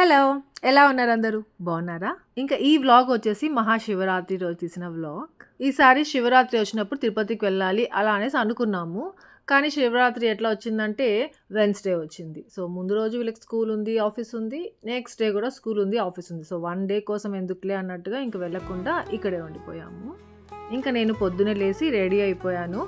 Hello ఎలా ఉన్నారు అందరూ? బాగున్నారా? ఇంకా ఈ వ్లాగ్ వచ్చేసి మహాశివరాత్రి రోజు తీసిన వ్లాగ్ ఈసారి శివరాత్రి వచ్చినప్పుడు తిరుపతికి వెళ్ళాలి అలా అనేసి అనుకున్నాము. కానీ శివరాత్రి ఎట్లా వచ్చిందంటే వెన్స్డే వచ్చింది. సో ముందు రోజు వీళ్ళకి స్కూల్ ఉంది ఆఫీస్ ఉంది. నెక్స్ట్ డే కూడా స్కూల్ ఉంది ఆఫీస్ ఉంది. సో వన్ డే కోసం ఎందుకులే అన్నట్టుగా ఇంక వెళ్ళకుండా ఇక్కడే ఉండిపోయాము. ఇంకా నేను పొద్దునే లేచి రెడీ అయిపోయాను.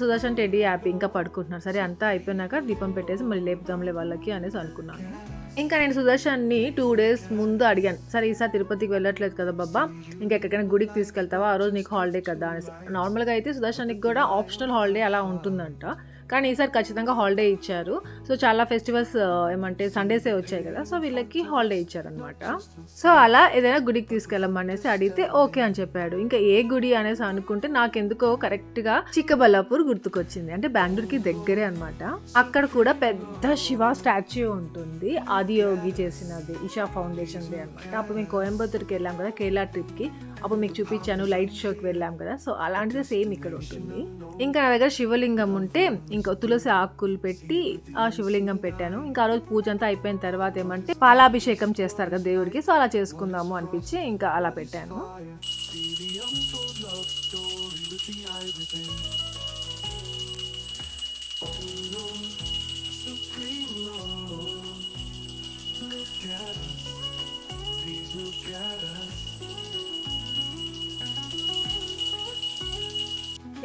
సుదర్శన్ టెడ్డీ యాప్ ఇంకా పడుకుంటున్నారు. సరే అంతా అయిపోయినాక దీపం పెట్టేసి మళ్ళీ లేపుదాంలే వాళ్ళకి అనేసి అనుకున్నాను. ఇంకా నేను సుదర్శన్ని టూ డేస్ ముందు అడిగాను సరే ఈసారి తిరుపతికి వెళ్ళట్లేదు కదా బాబా ఇంకా ఎక్కడికైనా గుడికి తీసుకెళ్తావా? ఆ రోజు నీకు హాలిడే కదా అనేసి. నార్మల్గా అయితే సుదర్శన్కి కూడా ఆప్షనల్ హాలిడే అలా ఉంటుందంట. కానీ ఈసారి ఖచ్చితంగా హాలిడే ఇచ్చారు. సో చాలా ఫెస్టివల్స్ ఏమంటే సండేసే వచ్చాయి కదా సో వీళ్ళకి హాలిడే ఇచ్చారనమాట సో అలా ఏదైనా గుడికి తీసుకెళ్ళమనేసి అడిగితే ఓకే అని చెప్పాడు. ఇంకా ఏ గుడి అనేసి అనుకుంటే నాకెందుకో కరెక్ట్గా చిక్కబల్లాపూర్ గుర్తుకొచ్చింది. అంటే బెంగళూరుకి దగ్గరే అనమాట అక్కడ కూడా పెద్ద శివ స్టాచ్యూ ఉంటుంది. ఆదియోగి చేసినది ఇషా ఫౌండేషన్ది అనమాట అప్పుడు మేము కోయంబత్తూర్కి వెళ్ళాం కదా కేరళ ట్రిప్కి. అప్పుడు మీకు చూపించాను లైట్ షోకి వెళ్ళాం కదా. సో అలాంటిది సేమ్ ఇక్కడ ఉంటుంది. ఇంకా నా దగ్గర శివలింగం ఉంటే ఇంకా తులసి ఆకులు పెట్టి ఆ శివలింగం పెట్టాను. ఇంకా ఆ రోజు పూజ అంతా అయిపోయిన తర్వాత ఏమంటే పాలాభిషేకం చేస్తారు కదా దేవుడికి. సో అలా చేసుకుందాము అనిపించి ఇంకా అలా పెట్టాను.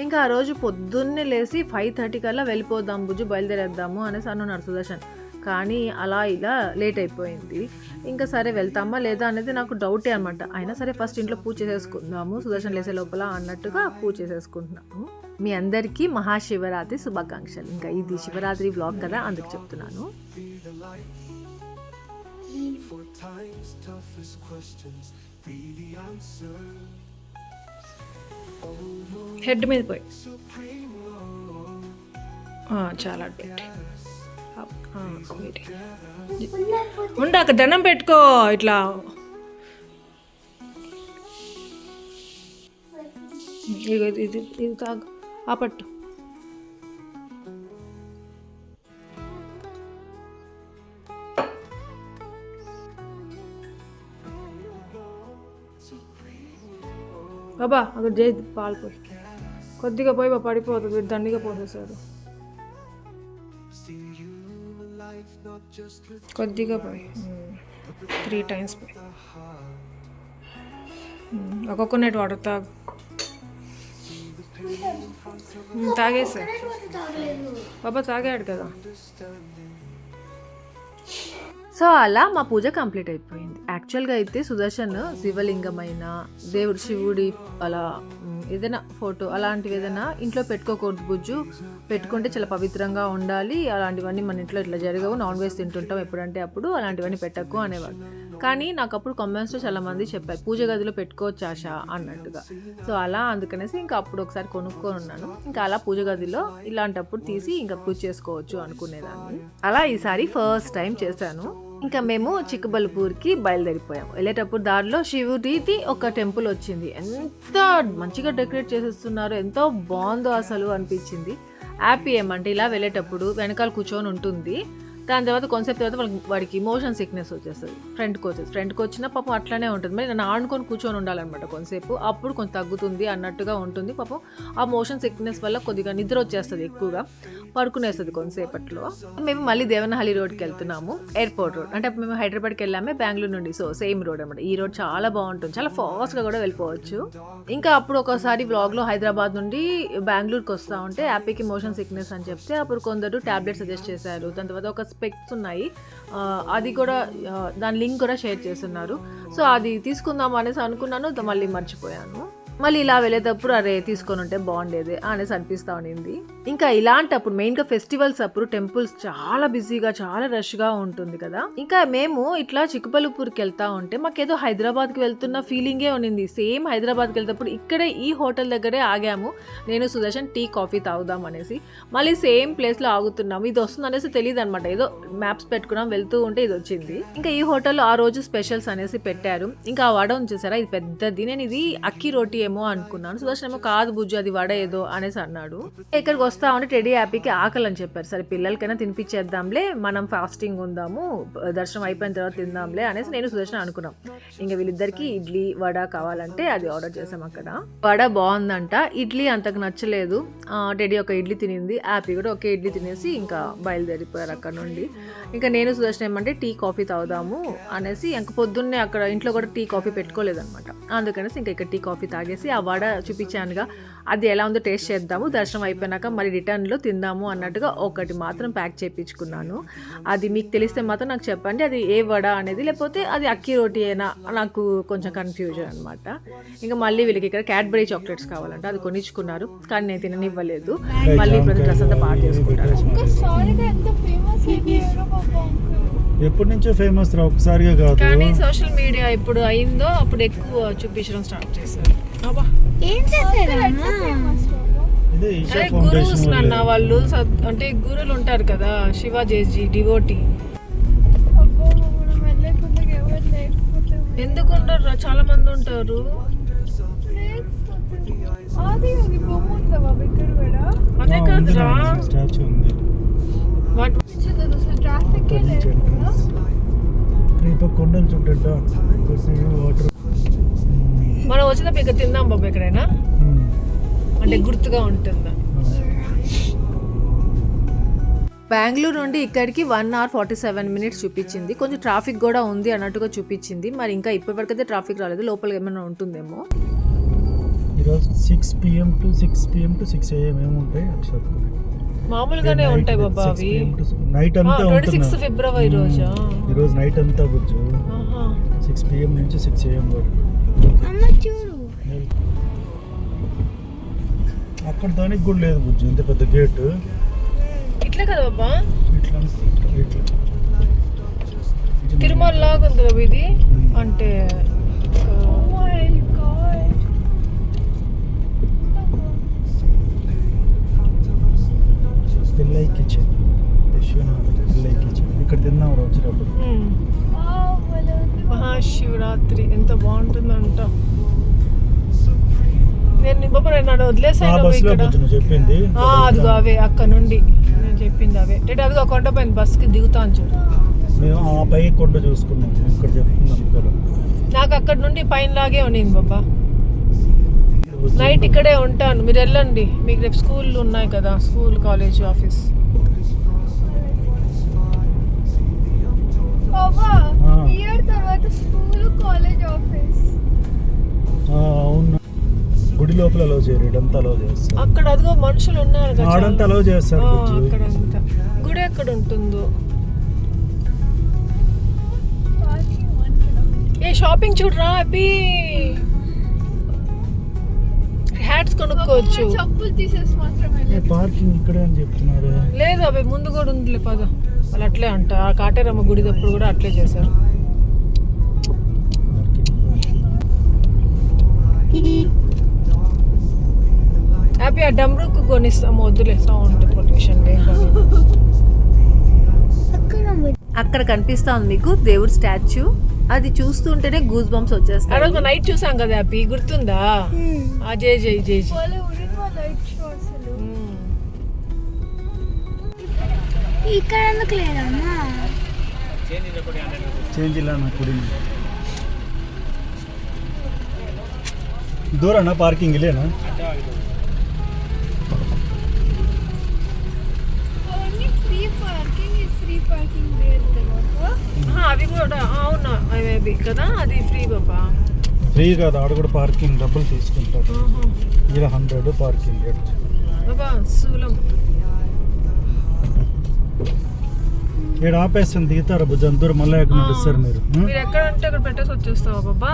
ఇంకా ఆ రోజు పొద్దున్నే లేచి ఫైవ్ థర్టీ కల్లా వెళ్ళిపోదాం బుజ్జు బయలుదేరేద్దాము అనేసి అన్నాడు సుదర్శన్. కానీ అలా ఇలా లేట్ అయిపోయింది. ఇంకా సరే వెళ్తామా లేదా అనేది నాకు డౌటే అనమాట అయినా సరే ఫస్ట్ ఇంట్లో పూజ చేసేసుకుందాము సుదర్శన్ లేసే లోపల అన్నట్టుగా పూజ చేసేసుకుంటున్నాము. మీ అందరికీ మహాశివరాత్రి శుభాకాంక్షలు. ఇంకా ఇది శివరాత్రి బ్లాగ్ కదా అందుకు చెప్తున్నాను. Four time's toughest questions, be the answer. Head మీద పోయి. చాలా పెట్టి ఉండాక దండం పెట్టుకో ఇట్లా. ఇది ఇది ఇది తాగు. ఆ పట్టు. బాబా అక్కడ చేయి పాలు పోయి కొద్దిగా పోయి బా పడిపోతుంది దండిగా పోసేసాడు. కొద్దిగా పోయి త్రీ టైమ్స్ పోయి. ఒక కోకోనట్ వాటర్ తాగు. తాగేసా. బాబా తాగాడు కదా. సో అలా మా పూజ కంప్లీట్ అయిపోయింది. యాక్చువల్గా అయితే సుదర్శన్ శివలింగమైన దేవుడు శివుడి అలా ఏదైనా ఫోటో అలాంటివి ఏదైనా ఇంట్లో పెట్టుకోకూడదు బుజ్జు. పెట్టుకుంటే చాలా పవిత్రంగా ఉండాలి. అలాంటివన్నీ మన ఇంట్లో ఇట్లా జరగవు. నాన్ వెజ్ తింటుంటాం ఎప్పుడంటే అప్పుడు. అలాంటివన్నీ పెట్టకు అనేవాడు కానీ నాకు అప్పుడు కామెంట్స్లో చాలామంది చెప్పారు పూజ గదిలో పెట్టుకోవచ్చు ఆశ అన్నట్టుగా. సో అలా అందుకనేసి ఇంకా అప్పుడు ఒకసారి కొనుక్కొని ఉన్నాను. ఇంకా అలా పూజ గదిలో ఇలాంటప్పుడు తీసి ఇంకా పూజ చేసుకోవచ్చు అనుకునేదాన్ని. అలా ఈసారి ఫస్ట్ టైం చేశాను. ఇంకా మేము చిక్కబల్పూర్కి బయలుదేరిపోయాం. వెళ్ళేటప్పుడు దారిలో శివుడిది ఒక టెంపుల్ వచ్చింది. ఎంత మంచిగా డెకరేట్ చేసేస్తున్నారు ఎంతో బాగుందో అసలు అనిపించింది. హ్యాపీ ఏమంటే ఇలా వెళ్ళేటప్పుడు వెనకాల కూర్చొని ఉంటుంది. దాని తర్వాత కొంతసేపు తర్వాత వాళ్ళకి వాడికి మోషన్ సిక్నెస్ వచ్చేస్తుంది. ఫ్రంట్కి వచ్చేది ఫ్రంట్కి వచ్చిన పాపం అట్లానే ఉంటుంది. మరి నన్ను ఆడుకొని కూర్చొని ఉండాలన్నమాట కొంతసేపు. అప్పుడు కొంచెం తగ్గుతుంది అన్నట్టుగా ఉంటుంది. పాపం ఆ మోషన్ సిక్నెస్ వల్ల కొద్దిగా నిద్ర వచ్చేస్తుంది ఎక్కువగా. పడుకునేస్తుంది కొంతసేపట్లో. మేము మళ్ళీ దేవనహల్లి రోడ్కి వెళ్తున్నాము. ఎయిర్పోర్ట్ రోడ్ అంటే మేము హైదరాబాద్కి వెళ్ళామే బెంగళూరు నుండి. సో సేమ్ రోడ్ అనమాట ఈ రోడ్ చాలా బాగుంటుంది. చాలా ఫాస్ట్గా కూడా వెళ్ళిపోవచ్చు. ఇంకా అప్పుడు ఒకసారి వ్లాగ్లో హైదరాబాద్ నుండి బెంగళూరుకి వస్తూ ఉంటే హ్యాపీకి మోషన్ సిక్నెస్ అని చెప్తే అప్పుడు కొందరు ట్యాబ్లెట్ సజెస్ట్ చేశారు. దాని తర్వాత ఒక స్పెక్స్ ఉన్నాయి. అది కూడా దాని లింక్ కూడా షేర్ చేస్తున్నారు. సో అది తీసుకుందాం అనేసి అనుకున్నాను మళ్ళీ మర్చిపోయాను. మళ్ళీ ఇలా వెళ్ళేటప్పుడు అరే తీసుకొని ఉంటే బాగుండేది అనేసి అనిపిస్తూ ఉండింది. ఇంకా ఇలాంటప్పుడు మెయిన్గా ఫెస్టివల్స్ అప్పుడు టెంపుల్స్ చాలా బిజీగా చాలా రష్గా ఉంటుంది కదా. ఇంకా మేము ఇట్లా చిక్కుపల్లిపూర్కి వెళ్తా ఉంటే మాకేదో హైదరాబాద్కి వెళ్తున్న ఫీలింగే ఉండింది. సేమ్ హైదరాబాద్కి వెళ్తేప్పుడు ఇక్కడే ఈ హోటల్ దగ్గరే ఆగాము. నేను సుదర్శన్ టీ కాఫీ తాగుదాం అనేసి. మళ్ళీ సేమ్ ప్లేస్లో ఆగుతున్నాము. ఇది వస్తుంది అనేసి తెలియదు అనమాట ఏదో మ్యాప్స్ పెట్టుకున్నాం వెళ్తూ ఉంటే ఇది వచ్చింది. ఇంకా ఈ హోటల్లో ఆ రోజు స్పెషల్స్ అనేసి పెట్టారు. ఇంకా ఆ వడ ఉంది చూసారా ఇది పెద్దది. నేను ఇది అక్కి రోటీ ఏమో అనుకున్నాను. సుదర్శన్ ఏమో కాదు బుజ్జు అది వడ ఏదో అనేసి అన్నాడు. ఇక్కడికి వస్తా ఉంటే టెడీ హ్యాపీకి ఆకలి అని చెప్పారు. సరే పిల్లలకైనా తినిపించేద్దాంలే మనం ఫాస్టింగ్ ఉందాము దర్శనం అయిపోయిన తర్వాత తిందాంలే అనేసి నేను సుదర్శన్ అనుకున్నాం. ఇంకా వీళ్ళిద్దరికి ఇడ్లీ వడ కావాలంటే అది ఆర్డర్ చేసాం అక్కడ. వడ బాగుందంట ఇడ్లీ అంతకు నచ్చలేదు. టెడీ ఒక ఇడ్లీ తినింది హ్యాపీ కూడా ఒకే ఇడ్లీ తినేసి ఇంకా బయలుదేరిపోయారు అక్కడ నుండి. ఇంకా నేను సుదర్శన్ ఏమంటే టీ కాఫీ తాగుదాము అనేసి ఇంకా పొద్దున్నే అక్కడ ఇంట్లో కూడా టీ కాఫీ పెట్టుకోలేదన్నమాట. అందుకనేసి ఇంకా ఇక్కడ టీ కాఫీ తాగేసి ఆ వడ చూపించానుగా. అది ఎలా ఉందో టేస్ట్ చేద్దాము. దర్శనం అయిపోయినాక మరి రిటర్న్లో తిందాము అన్నట్టుగా ఒకటి మాత్రం ప్యాక్ చేయించుకున్నాను అది మీకు తెలిస్తే మాత్రం నాకు చెప్పండి. అది ఏ వడ అనేది లేకపోతే అది అక్కి రోటీ అయినా నాకు కొంచెం కన్ఫ్యూజన్ అనమాట ఇంకా మళ్ళీ వీళ్ళకి ఇక్కడ క్యాడ్బరీ చాక్లెట్స్ కావాలంట. అది కొనిచ్చుకున్నారు. కానీ నేను తిననివ్వలేదు. మళ్ళీ ఇప్పుడు డ్రెస్ అంతా చేసుకుంటారు. పాపం ఎప్పటి నుంచో ఫేమస్ రా ఒకసారిగా కాదు. కానీ సోషల్ మీడియా ఇప్పుడు అయిందో అప్పుడు ఎక్కువ చూపించడం స్టార్ట్ చేశారు. ఏం అరే గురువుస్ నాన్న వాళ్ళే. అంటే గురువులు ఉంటారు కదా శివ జేజీ డివోటి ఎందుకు ఉండరు చాలా మంది ఉంటారు. అదే కాదురా. ట్రాఫిక్ పక్క కొండలు చూడట వాటర్ మనం వచ్చినప్పుడు ఇక్కడ తిందాం బాబు ఎక్కడైనా. అంటే గుర్తుగా ఉంటుందా? బెంగళూరు నుండి ఇక్కడికి one hour forty seven minutes చూపించింది. కొంచెం ట్రాఫిక్ కూడా ఉంది అన్నట్టుగా చూపించింది. మరి ఇంకా ఇప్పటివరకు అయితే ట్రాఫిక్ రాలేదు. లోపల ఏమైనా ఉంటుందేమో? ఈరోజు six PM to six PM to six AM ఏముంటాయి అక్షత్ మామూలుగానే ఉంటాయి బాబా అవి. నైట్ అంతా ట్వంటీ ఉంటున్నా ఫిబ్రవరి రోజా? ఈరోజు నైట్ అంతా బుజ్జు. సిక్స్ పిఎం నుంచి సిక్స్ ఏఎం వరకు. అమ్మ చూడు అక్కడ దానికి కూడా లేదు బుజ్జు ఇంత పెద్ద గేట్ ఇట్లే కదా బాబా? ఇట్లా. ఇట్లా. తిరుమల లాగా ఉంది కదా ఇది. Hmm. అంటే ఓ my God Pillai kitchen Vishwanath Pillai kitchen ఇక్కడ తిన్నాం రా వచ్చినప్పుడు. మహాశివరాత్రి ఎంత బాగుంటుందంట. నేను బాబా ఆ వదిలేసాను ఇక్కడ. చెప్పింది. అదిగో అవే అక్కడ నుండి. నేను చెప్పింది అవే. అంటే అదిగో కొండపైన బస్కి దిగుతాను చూడు. మేము ఆ పై కొండ చూసుకున్నాం. ఇక్కడ చెప్తున్నాం నాకు అక్కడ నుండి పైన లాగే ఉన్నింది బాబా. నైట్ ఇక్కడే ఉంటాను. మీరు వెళ్ళండి. మీకు రేపు స్కూల్ ఉన్నాయి కదా. School college office. బాబా. ఇయర్ తర్వాత స్కూల్ కాలేజ్ ఆఫీస్ ఆ, అవును. గుడి లోపల అలౌ చేయరు ఇడంతా అలౌ చేస్తారు. అక్కడ అదిగో మనుషులు ఉన్నారు కదా ఆడంతా. అలౌ చేస్తారు అక్కడంతా గుడి ఎక్కడ ఉంటుందో? పార్కింగ్ వన్ కిలోమీటర్ ఏ షాపింగ్ చూడరా హ్యాపీ హ్యాట్స్ కొనుక్కోవచ్చు చెప్పులు తీసేసి మాత్రమే ఏ పార్కింగ్ ఇక్కడే అని చెప్తున్నారు. లేదు అవి ముందు కూడా ఉందిలే పద. వాళ్ళు అట్లే అంట. ఆ కాటేరమ్మ గుడి తప్పుడు కూడా అట్లే చేశారు. హ్యాపీ ఆ డమ్రుకు కొనిస్తాం వద్దులే సౌండ్ పొల్యూషన్ అక్కడ కనిపిస్తా ఉంది మీకు దేవుడి స్టాచ్యూ. అది చూస్తుంటేనే గూస్ బంప్స్ వచ్చేస్తాయి. ఆ రోజు నైట్ చూసాం కదా హ్యాపీ గుర్తుందా? ఆ జై జై జై జై. వాళ్ళ ఊరిలో లైట్ షో అసలు. మ్మ్. ఇక్కడ ఎందుకు లేదమ్మా? చేంజ్ ఇలా నా కుడి దూరన్నా పార్కింగ్ ఇలేనా ఫ్రీ పార్కింగ్ అవి కూడా అవునా? అవి కదా అది ఫ్రీ బాబా. ఫ్రీ కాదు ఆడ కూడా పార్కింగ్ డబ్బులు తీసుకుంటారు. ఇలా హండ్రెడ్ పార్కింగ్. బాబా శూలం ఇక్కడ ఆపేస్తాను దిగుతారా భుజం దూరం మళ్ళీ ఎక్కడ నుండి ఇస్తారు మీరు? మీరు ఎక్కడ ఉంటే అక్కడ పెట్టేసి వచ్చేస్తావా బాబా?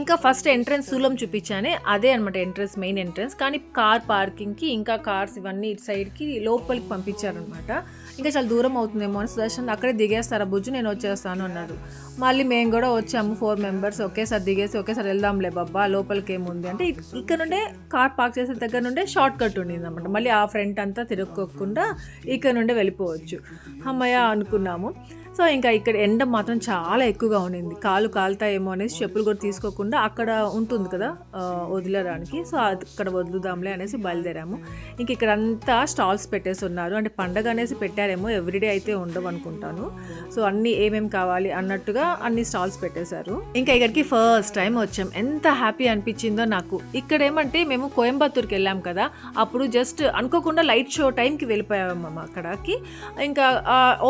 ఇంకా ఫస్ట్ ఎంట్రన్స్ శూలం చూపించానే అదే అనమాట ఎంట్రన్స్ మెయిన్ ఎంట్రన్స్ కానీ కార్ పార్కింగ్కి ఇంకా కార్స్ ఇవన్నీ ఇటు సైడ్కి లోపలికి పంపించారనమాట ఇంకా చాలా దూరం అవుతుందేమో అని సుదర్శన్ అక్కడే దిగేస్తారా బుజ్జు నేను వచ్చేస్తాను అన్నాడు మళ్ళీ మేము కూడా వచ్చాము ఫోర్ మెంబర్స్ ఒకేసారి దిగేసి ఒకేసారి వెళ్దాంలే బాబా లోపలికి ఏముంది అంటే ఇక్కడ నుండే కార్ పార్క్ చేసే దగ్గర నుండే షార్ట్ కట్ ఉండింది అనమాట మళ్ళీ ఆ ఫ్రంట్ అంతా తిరగకుండా ఇక్కడ నుండే వెళ్ళిపోవచ్చు. అమ్మయ్య అనుకున్నాము. సో ఇంకా ఇక్కడ ఎండ మాత్రం చాలా ఎక్కువగా ఉండింది. కాలు కాలుతాయేమో అనేసి చెప్పులు కూడా తీసుకోకుండా అక్కడ ఉంటుంది కదా వదిలేడానికి సో అది అక్కడ వదులుదాంలే అనేసి బయలుదేరాము. ఇంక ఇక్కడ అంతా స్టాల్స్ పెట్టేసి ఉన్నారు అంటే పండగ అనేసి పెట్టారేమో ఎవ్రీడే అయితే ఉండవు అనుకుంటాను సో అన్ని ఏమేమి కావాలి అన్నట్టుగా అన్ని స్టాల్స్ పెట్టేశారు. ఇంకా ఇక్కడికి ఫస్ట్ టైం వచ్చాం. ఎంత హ్యాపీ అనిపించిందో నాకు. ఇక్కడ ఏమంటే మేము కోయంబత్తూర్కి వెళ్ళాం కదా అప్పుడు జస్ట్ అనుకోకుండా లైట్ షో టైంకి వెళ్ళిపోయాము అక్కడికి. ఇంకా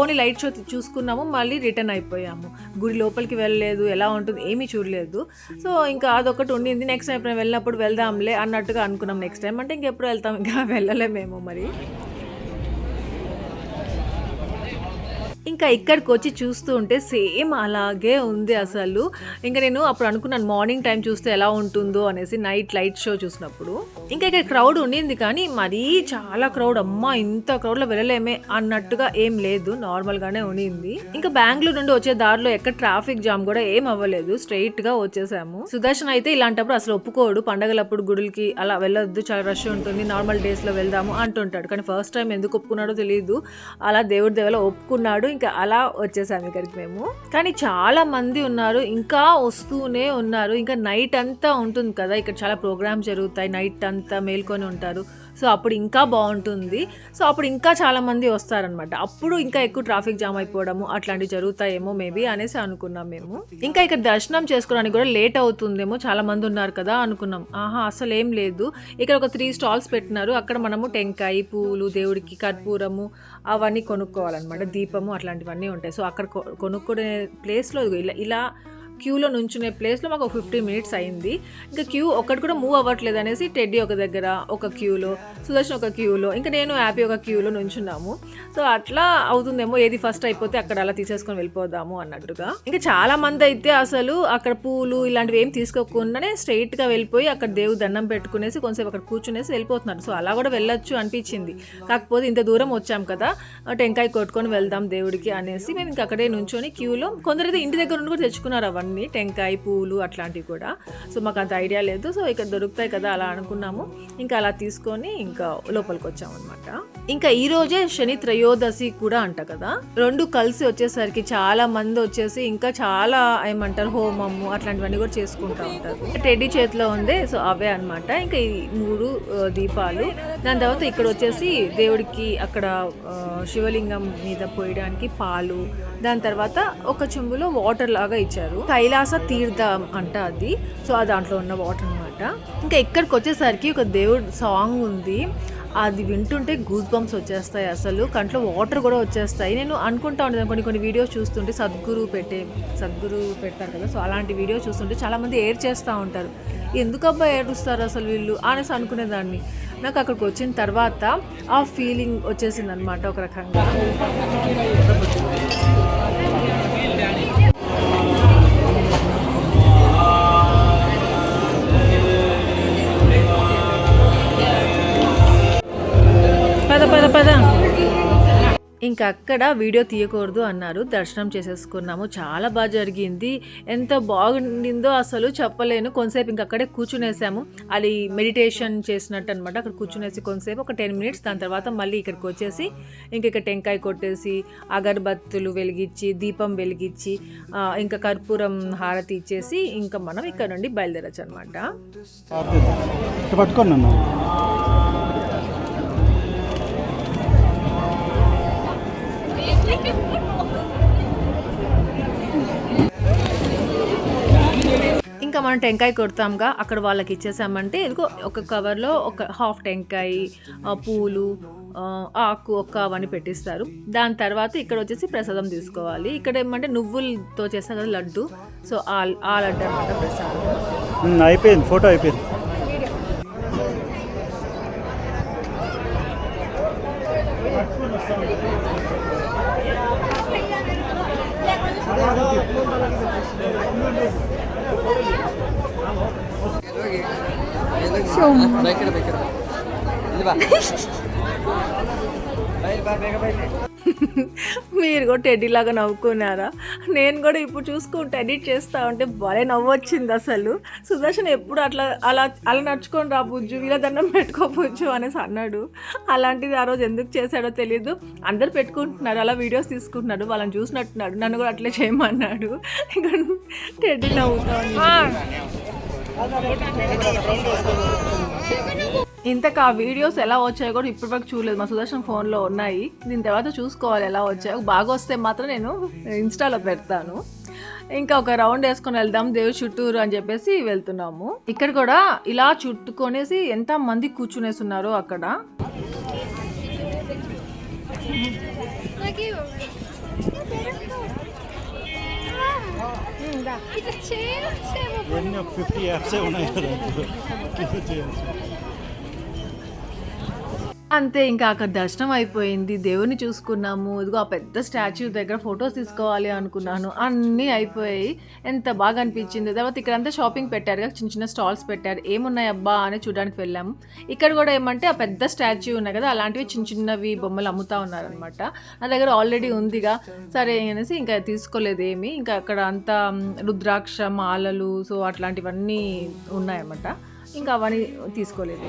ఓన్లీ లైట్ షో చూసుకున్నాము. మళ్ళీ రిటర్న్ అయిపోయాము. గుడి లోపలికి వెళ్ళలేదు ఎలా ఉంటుంది ఏమీ చూడలేదు. సో ఇంకా అదొకటి ఉండింది నెక్స్ట్ టైం ఎప్పుడైనా వెళ్ళినప్పుడు వెళ్దాంలే అన్నట్టుగా అనుకున్నాం. నెక్స్ట్ టైం అంటే ఇంకెప్పుడు వెళ్తాం ఇంకా వెళ్ళలేమేమో మరి. ఇంకా ఇక్కడికి వచ్చి చూస్తూ ఉంటే సేమ్ అలాగే ఉంది అసలు. ఇంకా నేను అప్పుడు అనుకున్నాను మార్నింగ్ టైం చూస్తే ఎలా ఉంటుందో అనేసి నైట్ లైట్ షో చూసినప్పుడు. ఇంకా ఇక్కడ క్రౌడ్ ఉండింది కానీ మరీ చాలా క్రౌడ్. అమ్మా ఇంత క్రౌడ్లో వెళ్ళలేమే అన్నట్టుగా ఏం లేదు. నార్మల్గానే ఉండింది. ఇంకా బెంగళూరు నుండి వచ్చే దారిలో ఎక్కడ ట్రాఫిక్ జామ్ కూడా ఏం అవ్వలేదు. స్ట్రైట్గా వచ్చేసాము. సుదర్శన్ అయితే ఇలాంటప్పుడు అసలు ఒప్పుకోడు. పండగలప్పుడు గుడులకి అలా వెళ్ళొద్దు చాలా రష్ ఉంటుంది. నార్మల్ డేస్లో వెళ్దాము అంటుంటాడు. కానీ ఫస్ట్ టైం ఎందుకు ఒప్పుకున్నాడో తెలియదు అలా దేవుడి దేవలో ఒప్పుకున్నాడు. ఇంకా అలా వచ్చేసాం ఇక్కడికి మేము. కానీ చాలా మంది ఉన్నారు ఇంకా వస్తూనే ఉన్నారు. ఇంకా నైట్ అంతా ఉంటుంది కదా ఇక్కడ చాలా ప్రోగ్రామ్స్ జరుగుతాయి నైట్ అంతా మేల్కొని ఉంటారు. సో అప్పుడు ఇంకా బాగుంటుంది. సో అప్పుడు ఇంకా చాలామంది వస్తారనమాట అప్పుడు ఇంకా ఎక్కువ ట్రాఫిక్ జామ్ అయిపోవడము అట్లాంటివి జరుగుతాయేమో మేబీ అనేసి అనుకున్నాం మేము. ఇంకా ఇక్కడ దర్శనం చేసుకోవడానికి కూడా లేట్ అవుతుందేమో చాలా మంది ఉన్నారు కదా అనుకున్నాం. ఆహా అసలు ఏం లేదు. ఇక్కడ ఒక త్రీ స్టాల్స్ పెట్టినారు. అక్కడ మనము టెంకాయ పూలు దేవుడికి కర్పూరము అవన్నీ కొనుక్కోవాలన్నమాట. దీపము అట్లాంటివన్నీ ఉంటాయి. సో అక్కడ కొనుక్కునే ప్లేస్లో ఇలా ఇలా క్యూలో నుంచునే ప్లేస్లో మాకు ఒక ఫిఫ్టీ మినిట్స్ అయింది. ఇంకా క్యూ ఒక్కటి కూడా మూవ్ అవ్వట్లేదు అనేసి టెడ్డీ ఒక దగ్గర ఒక క్యూలో సుదర్శన్ ఒక క్యూలో ఇంకా నేను హ్యాపీ ఒక క్యూలో నుంచున్నాము. సో అట్లా అవుతుందేమో ఏది ఫస్ట్ అయిపోతే అక్కడ అలా తీసేసుకొని వెళ్ళిపోదాము అన్నట్టుగా. ఇంకా చాలా మంది అయితే అసలు అక్కడ పూలు ఇలాంటివి ఏం తీసుకోకుండానే స్ట్రైట్గా గా వెళ్ళిపోయి అక్కడ దేవుడు దండం పెట్టుకునేసి కొంతసేపు అక్కడ కూర్చునేసి వెళ్ళిపోతున్నారు. సో అలా కూడా వెళ్ళొచ్చు అనిపించింది. కాకపోతే ఇంత దూరం వచ్చాం కదా టెంకాయ కొట్టుకొని వెళ్దాం దేవుడికి అనేసి మేము ఇంకా అక్కడే నుంచొని క్యూలో కొందరైతే ఇంటి దగ్గర నుండి కూడా తెచ్చుకున్నారు అవన్నీ. టెంకాయ పూలు అట్లాంటివి కూడా. సో మాకు అంత ఐడియా లేదు. సో ఇక్కడ దొరుకుతాయి కదా అలా అనుకున్నాము. ఇంకా అలా తీసుకొని ఇంకా లోపలికి వచ్చాం అనమాట ఇంకా ఈ రోజే శని త్రయోదశి కూడా అంట కదా. రెండు కలిసి వచ్చేసరికి చాలా మంది వచ్చేసి ఇంకా చాలా ఏమంటారు హోమము అట్లాంటివన్నీ కూడా చేసుకుంటా ఉంటారు. టెడ్డీ చేతిలో ఉంది సో అవే అనమాట ఇంకా ఈ మూడు దీపాలు. దాని తర్వాత ఇక్కడ వచ్చేసి దేవుడికి అక్కడ శివలింగం మీద పోయడానికి పాలు. దాని తర్వాత ఒక చెంబులో వాటర్ లాగా ఇచ్చారు. కైలాస తీర్థం అంట అది. సో ఆ దాంట్లో ఉన్న వాటర్ అనమాట ఇంకా ఇక్కడికి వచ్చేసరికి ఒక దేవుడు సాంగ్ ఉంది. అది వింటుంటే గూస్ బంప్స్ వచ్చేస్తాయి అసలు. కంట్లో వాటర్ కూడా వచ్చేస్తాయి. నేను అనుకుంటా ఉండేది కొన్ని కొన్ని వీడియోస్ చూస్తుంటే సద్గురు పెట్టే సద్గురు పెడతారు కదా. సో అలాంటి వీడియోస్ చూస్తుంటే చాలామంది ఏర్ చేస్తూ ఉంటారు. ఎందుకబ్బా ఏడుస్తారు అసలు వీళ్ళు? అనేసి అనుకునేదాన్ని. నాకు అక్కడికి వచ్చిన తర్వాత ఆ ఫీలింగ్ వచ్చేసింది అనమాట ఒక రకంగా. ఇంకా అక్కడ వీడియో తీయకూడదు అన్నారు. దర్శనం చేసేసుకున్నాము. చాలా బాగా జరిగింది. ఎంత బాగుండిందో అసలు చెప్పలేను. కొంతసేపు ఇంకా అక్కడే కూర్చునేసాము. అది మెడిటేషన్ చేసినట్టు అనమాట అక్కడ కూర్చునేసి కొంతసేపు ఒక టెన్ మినిట్స్ దాని తర్వాత మళ్ళీ ఇక్కడికి వచ్చేసి ఇంక ఇక్కడ టెంకాయ కొట్టేసి అగరబత్తులు వెలిగించి దీపం వెలిగించి ఇంకా కర్పూరం హారతి ఇచ్చేసి ఇంకా మనం ఇక్కడ నుండి బయలుదేరచ్చు అనమాట ఇటు ఇంకా మనం టెంకాయ కొడతాంగా అక్కడ వాళ్ళకి ఇచ్చేసామంటే ఇదిగో ఒక కవర్లో ఒక హాఫ్ టెంకాయ పూలు ఆకు ఒక్క అవన్నీ పెట్టిస్తారు. దాని తర్వాత ఇక్కడ వచ్చేసి ప్రసాదం తీసుకోవాలి. ఇక్కడ ఏమంటే నువ్వులతో చేస్తారు కదా లడ్డు. సో ఆ ఆ లడ్డు అనమాట ప్రసాదం. అయిపోయింది ఫోటో అయిపోయింది. మీరు కూడా టెడ్డి లాగా నవ్వుకున్నారా? నేను కూడా ఇప్పుడు చూసుకుంటే ఎడిట్ చేస్తా ఉంటే భలే నవ్వొచ్చింది అసలు. సుదర్శన్ ఎప్పుడు అట్లా అలా అలా నడుచుకొని రా బుజ్జు వీళ్ళ దండం పెట్టుకోబుజ్జు అనేసి అన్నాడు. అలాంటిది ఆ రోజు ఎందుకు చేశాడో తెలియదు అందరు పెట్టుకుంటున్నారు అలా వీడియోస్ తీసుకుంటున్నాడు వాళ్ళని చూసినట్టున్నాడు నన్ను కూడా అట్లే చేయమన్నాడు. ఇక్కడ టెడ్డీ నవ్వుతా ఇంతకు ఆ వీడియోస్ ఎలా వచ్చాయో కూడా ఇప్పటివరకు చూడలేదు. మా సుదర్శన్ ఫోన్లో ఉన్నాయి. దీని తర్వాత చూసుకోవాలి ఎలా వచ్చాయో. బాగా వస్తే మాత్రం నేను ఇన్స్టాలో పెడతాను. ఇంకా ఒక రౌండ్ వేసుకొని వెళ్దాం. దేవుడి చుట్టూరు అని చెప్పేసి వెళ్తున్నాము. ఇక్కడ కూడా ఇలా చుట్టుకొనేసి ఎంత మంది కూర్చునేసి ఉన్నారు అక్కడ నాకు ఇట్లా చేయొచ్చేమో ఇవన్నీ ఒక ఫిఫ్టీ యాప్సే ఉన్నాయి కదా అందులో చేయొచ్చు. అంతే ఇంకా అక్కడ దర్శనం అయిపోయింది. దేవుని చూసుకున్నాము. ఇదిగో ఆ పెద్ద స్టాచ్యూ దగ్గర ఫొటోస్ తీసుకోవాలి అనుకున్నాను. అన్నీ అయిపోయాయి. ఎంత బాగా అనిపించింది. తర్వాత ఇక్కడ అంతా షాపింగ్ పెట్టారు కదా చిన్న చిన్న స్టాల్స్ పెట్టారు. ఏమున్నాయి అబ్బా అని చూడడానికి వెళ్ళాము. ఇక్కడ కూడా ఏమంటే ఆ పెద్ద స్టాచ్యూ ఉన్నాయి కదా అలాంటివి చిన్న చిన్నవి బొమ్మలు అమ్ముతా ఉన్నారనమాట నా దగ్గర ఆల్రెడీ ఉందిగా. సరే అనేసి ఇంకా తీసుకోలేదు ఏమి. ఇంకా అక్కడ అంతా రుద్రాక్ష మాలలు సో అట్లాంటివన్నీ ఉన్నాయన్నమాట. ఇంకా అవన్నీ తీసుకోలేదు.